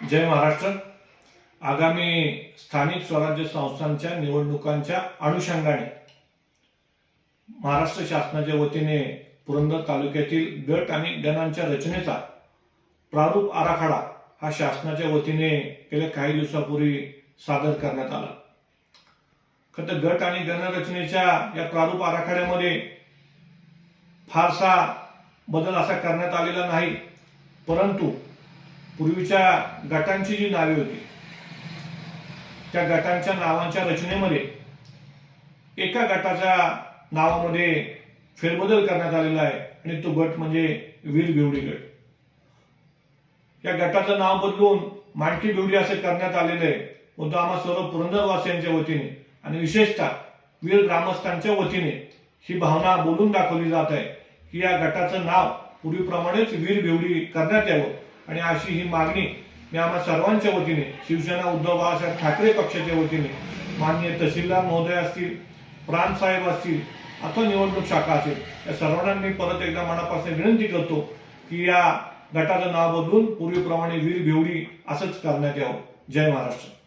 जय महाराष्ट्र. आगामी स्थानिक स्वराज्य संस्थांच्या निवडणुकांच्या अनुषंगाने महाराष्ट्र शासनाच्या वतीने पुरंदर तालुक्यातील गट आणि गणांच्या रचनेचा प्रारूप आराखडा हा शासनाच्या वतीने गेल्या काही दिवसापूर्वी सादर करण्यात आला. खरं गट आणि गणरचनेच्या या प्रारूप आराखड्यामध्ये फारसा बदल असा करण्यात आलेला नाही परंतु पूर्वीच्या गटांची जी नावे होती त्या गटांच्या नावांच्या रचनेमध्ये एका गटाच्या नावामध्ये फेरबदल करण्यात आलेला आहे आणि तो गट म्हणजे वीर बिवडी गट. या गटाचं नाव बदलून माणकी बिवडी असे करण्यात आलेले आहे. व तो आम्हा सर्व पुरंदरवासियांच्या वतीने आणि विशेषतः वीर ग्रामस्थांच्या वतीने ही भावना बोलून दाखवली जात आहे की या गटाचं नाव पूर्वीप्रमाणेच वीर बिवडी करण्यात यावं. आणि अशी ही मागणी मी आम्हा सर्वांच्या वतीने शिवसेना उद्धव बाळासाहेब ठाकरे पक्षाच्या वतीने माननीय तहसीलदार महोदय असतील प्राणसाहेब असतील अथवा निवडणूक शाखा असेल या सर्वांना मी परत एकदा मनापासून विनंती करतो की या गटाचं नाव बदलून पूर्वीप्रमाणे वीर भिवडी असंच करण्यात यावं. जय महाराष्ट्र.